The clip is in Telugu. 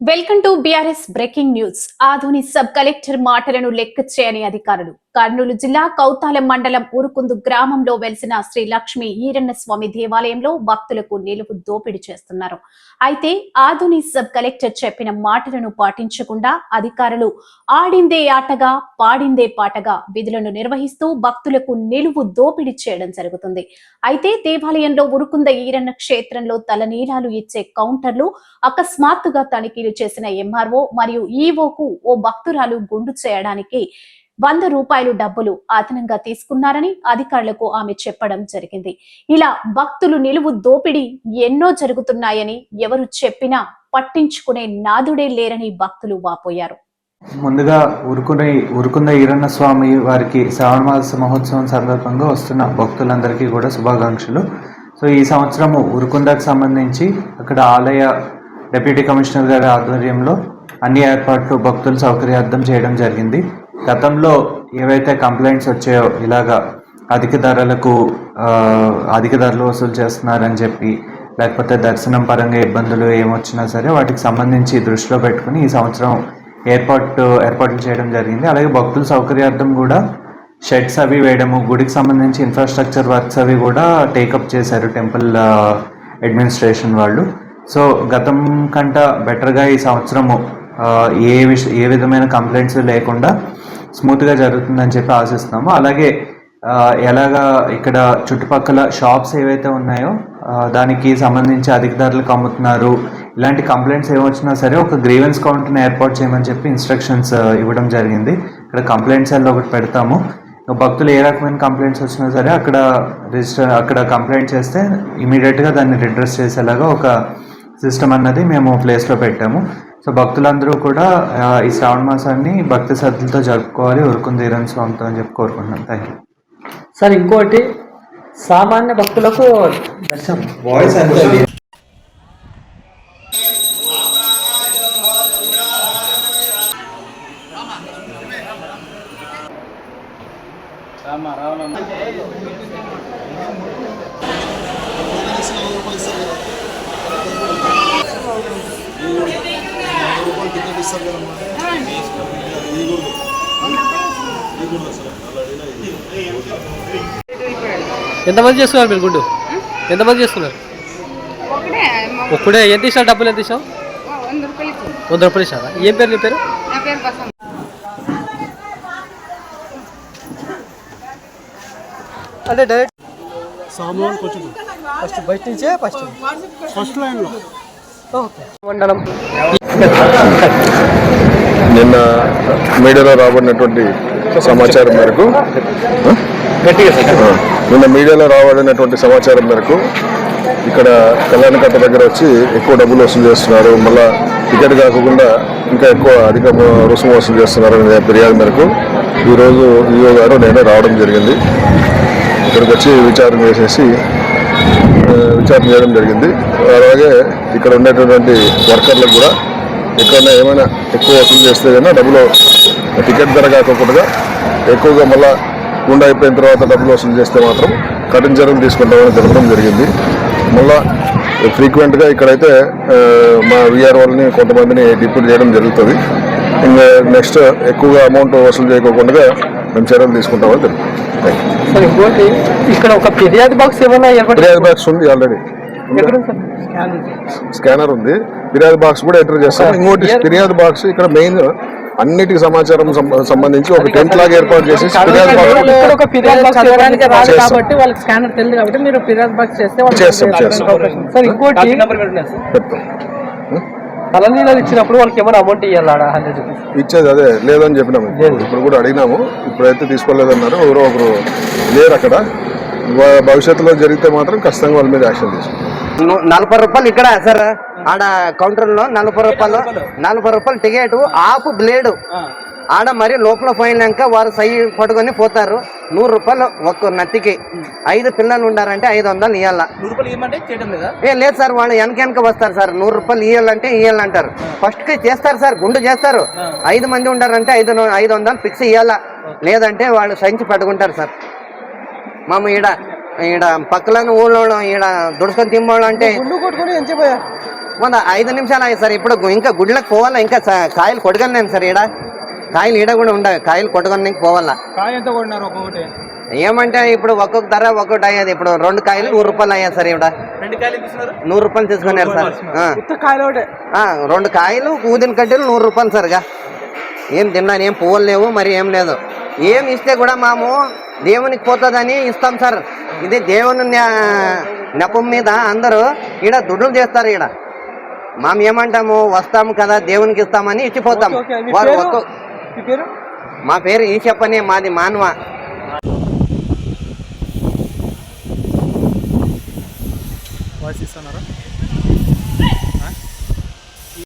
Welcome to BRS breaking news Adoni sub collector మాటలను లెక్క చేయని అధికారులు. కర్నూలు జిల్లా కౌతాలం మండలం ఉరుకుందు గ్రామంలో వెలిసిన శ్రీ లక్ష్మి ఈరన్న స్వామి దేవాలయంలో భక్తులకు నిలువు దోపిడీ చేస్తున్నారు. అయితే ఆధుని సబ్ కలెక్టర్ చెప్పిన మాటలను పాటించకుండా అధికారులు ఆడిందే ఆటగా పాడిందే పాటగా విధులను నిర్వహిస్తూ భక్తులకు నిలువు దోపిడీ చేయడం జరుగుతుంది. అయితే దేవాలయంలో ఉరుకుంద ఈరన్న క్షేత్రంలో తలనీలాలు ఇచ్చే కౌంటర్లు అకస్మాత్తుగా తనిఖీలు చేసిన ఎంఆర్ఓ మరియు ఈఓకు ఓ భక్తురాలు గుండు చేయడానికి వంద రూపాయలు డబ్బులు అదనంగా తీసుకున్నారని అధికారులకు ఆమె చెప్పడం జరిగింది. ఇలా భక్తులు నిలువు దోపిడీ ఎన్నో జరుగుతున్నాయని ఎవరు చెప్పినా పట్టించుకునే నాదుడే లేరని భక్తులు వాపోయారు. ముందుగా ఉరుకునే ఉరుకుంద ఈరన్న స్వామి వారికి శ్రావణ మాస మహోత్సవం సందర్భంగా వస్తున్న భక్తులందరికీ కూడా శుభాకాంక్షలు. సో ఈ సంవత్సరము ఉరుకుందకు సంబంధించి అక్కడ ఆలయ డిప్యూటీ కమిషనర్ గారి ఆధ్వర్యంలో అన్ని ఏర్పాట్లు భక్తుల సౌకర్యార్థం చేయడం జరిగింది. గతంలో ఏవైతే కంప్లైంట్స్ వచ్చాయో ఇలాగా అధిక ధరలకు అధిక ధరలు వసూలు చేస్తున్నారని చెప్పి లేకపోతే దర్శనం పరంగా ఇబ్బందులు ఏమొచ్చినా సరే వాటికి సంబంధించి దృష్టిలో పెట్టుకుని ఈ సంవత్సరం ఏర్పాటు ఏర్పాట్లు చేయడం జరిగింది. అలాగే భక్తుల సౌకర్యార్థం కూడా షెడ్స్ అవి వేయడము గుడికి సంబంధించి ఇన్ఫ్రాస్ట్రక్చర్ వర్క్స్ అవి కూడా టేకప్ చేశారు టెంపుల్ అడ్మినిస్ట్రేషన్ వాళ్ళు. సో గతం కంట బెటర్గా ఈ సంవత్సరము ఏ విష ఏ విధమైన కంప్లైంట్స్ లేకుండా స్మూత్గా జరుగుతుందని చెప్పి ఆశిస్తున్నాము. అలాగే ఎలాగా ఇక్కడ చుట్టుపక్కల షాప్స్ ఏవైతే ఉన్నాయో దానికి సంబంధించి అధిక ధరలకు అమ్ముతున్నారు ఇలాంటి కంప్లైంట్స్ ఏమొచ్చినా సరే ఒక గ్రీవెన్స్ కౌంటర్ని ఏర్పాటు చేయమని చెప్పి ఇన్స్ట్రక్షన్స్ ఇవ్వడం జరిగింది. ఇక్కడ కంప్లైంట్స్ అలా ఒకటి పెడతాము. భక్తులు ఏ రకమైన కంప్లైంట్స్ వచ్చినా సరే అక్కడ రిజిస్టర్ అక్కడ కంప్లైంట్ చేస్తే ఇమీడియట్గా దాన్ని రిడ్రెస్ చేసేలాగా ఒక సిస్టమ్ అన్నది మేము ప్లేస్లో పెట్టాము. సో భక్తులందరూ కూడా ఈ శ్రావణ మాసాన్ని భక్తి శ్రద్ధలతో జరుపుకోవాలి ఉరుకుంది ఈరన్ స్వామితో అని చెప్పి కోరుకుంటున్నాం థ్యాంక్ యూ సార్ ఇంకోటి సామాన్య భక్తులకు దర్శనం. వాయిస్ ఎంతమంది చేస్తున్నారు మీరు గుడ్డు? ఎంతమంది చేస్తున్నారు మా ఒక్కడే. ఎంత ఇస్తారు డబ్బులు ఎంత ఇస్తావు? వంద రూపాయలు ఇచ్చింది వంద రూపాయలు ఇస్తారా ఏం పేరు నీ పేరు? అంటే డైరెక్ట్ ఫస్ట్ బయట నుంచే ఫస్ట్ ఫస్ట్ లైన్లో ఓకే. మండలం. నిన్న మీడియాలో రాబడినటువంటి సమాచారం మేరకు. నిన్న మీడియాలో రాబడినటువంటి సమాచారం మేరకు ఇక్కడ కళ్యాణకట్ట దగ్గర వచ్చి ఎక్కువ డబ్బులు వసూలు చేస్తున్నారు. మళ్ళా టికెట్ కాకుండా ఇంకా ఎక్కువ అధిక రుసుము వసూలు చేస్తున్నారు అనే ఫిర్యాదు మేరకు ఈరోజు ఈఓ గారు నేను రావడం జరిగింది. ఇక్కడికి వచ్చి విచారణ చేసేసి విచారణ చేయడం జరిగింది. అలాగే ఇక్కడ ఉండేటటువంటి వర్కర్లకు కూడా ఎక్కడైనా ఏమైనా ఎక్కువ వసూలు చేస్తే కన్నా డబ్బులు టికెట్ ధర కాకుండా ఎక్కువగా మళ్ళా గుండె అయిపోయిన తర్వాత డబ్బులు వసూలు చేస్తే మాత్రం కఠిన చర్యలు తీసుకుంటామని తెలపడం జరిగింది. మళ్ళా ఫ్రీక్వెంట్గా ఇక్కడైతే మా విఆర్ వాళ్ళని కొంతమందిని డిప్యూట్ చేయడం జరుగుతుంది. ఇంకా నెక్స్ట్ ఎక్కువగా అమౌంట్ వసూలు చేయకోకుండా మేము చర్యలు తీసుకుంటామని ఇంకోటి ఇక్కడ ఒక ఫిర్యాదు బాక్స్ ఏమైనా ఏర్పాటు ఫిర్యాదు బాక్స్ ఉంది ఆల్రెడీ ఎక్కడ ఉంది సార్? స్కానర్ ఉంది. ఫిర్యాదు బాక్స్ కూడా ఎంటర్ చేస్తాం ఇంకోటి ఫిర్యాదు బాక్స్ ఇక్కడ మెయిన్ అన్నిటికి సమాచారం సంబ- సంబంధించి ఒక టెంట్ లాగా ఏర్పాటు చేసి ఫిర్యాదు బాక్స్ చేస్తాం. కాబట్టి తలనీళ్ళు ఇచ్చినప్పుడు వాళ్ళకి ఏమైనా అమౌంట్ ఇవ్వాలి ఆడ హండ్రెడ్ రూపీస్ ఇచ్చేది అదే లేదని చెప్పినాము. ఇప్పుడు ఇప్పుడు కూడా అడిగినాము. ఇప్పుడైతే తీసుకోలేదన్నారు. ఎవరో ఒకరు లేరు అక్కడ. భవిష్యత్తులో జరిగితే మాత్రం ఖచ్చితంగా వాళ్ళ మీద యాక్షన్ తీసుకుంటాం. నలభై రూపాయలు ఇక్కడ సార్ ఆడ కౌంటర్లో నలభై రూపాయలు నలభై రూపాయలు టికెట్ ఆఫ్ బ్లేడ్ ఆడ మరి లోపల పోయినాక వారు సై పట్టుకొని పోతారు. నూరు రూపాయలు ఒక్క నత్తికి. ఐదు పిల్లలు ఉండారంటే ఐదు వందలు ఇవ్వాల ఏ లేదు సార్ వాళ్ళు వెనక వెనక వస్తారు సార్. నూరు రూపాయలు ఇవ్వాలంటే ఇవ్వాలంటారు ఫస్ట్కి చేస్తారు సార్ గుండు చేస్తారు. ఐదు మంది ఉండారంటే ఐదు ఐదు వందలు ఫిక్స్ ఇవ్వాలా లేదంటే వాళ్ళు సంచి పట్టుకుంటారు సార్. మామ ఈడ ఈడ పక్కన ఊళ్ళో ఈడ దుడుసుకొని తిమ్మోళ్ళు అంటే గుండు కొట్టుకుని ఎంచిపోయా వంద ఐదు నిమిషాలు అయ్యాయి సార్. ఇప్పుడు ఇంకా గుడ్లకు పోవాలా? ఇంకా కాయలు కొట్టగలను సార్ ఈడ. కాయలు ఈడ కూడా ఉండవు కాయలు కొట్టగడానికి పోవాలా. కాయ ఎంత కొడినారు ఒక్కొక్కటి? ఏమంటే ఇప్పుడు ఒక్కొక్క ధర ఒక్కొక్కటి అయ్యేది. ఇప్పుడు రెండు కాయలు నూరు రూపాయలు అయ్యాయి సార్ ఈడ రెండు కాయలు ఇస్తున్నారు నూరు రూపాయలు తీసుకున్నారు సార్ ఆ. ఉత్త కాయలు ఒకటే. ఆ, రెండు కాయలు ఊదిన కడ్డీలు నూరు రూపాయలు సరిగా. ఏం తిన్నాను ఏం పువ్వులు లేవు మరి ఏం లేదు. ఏం ఇస్తే కూడా మాము దేవునికి పోతుందని ఇస్తాం సార్. ఇది దేవుని నెపం మీద అందరూ ఈడ దుడ్డులు చేస్తారు ఈడ. మేము ఏమంటాము వస్తాము కదా దేవునికి ఇస్తామని ఇచ్చిపోతాం. వారు పేరు? మీ పేరు? మా పేరు ఈ చెప్పని మాది మానవ. వాయిస్ ఇస్తున్నారా?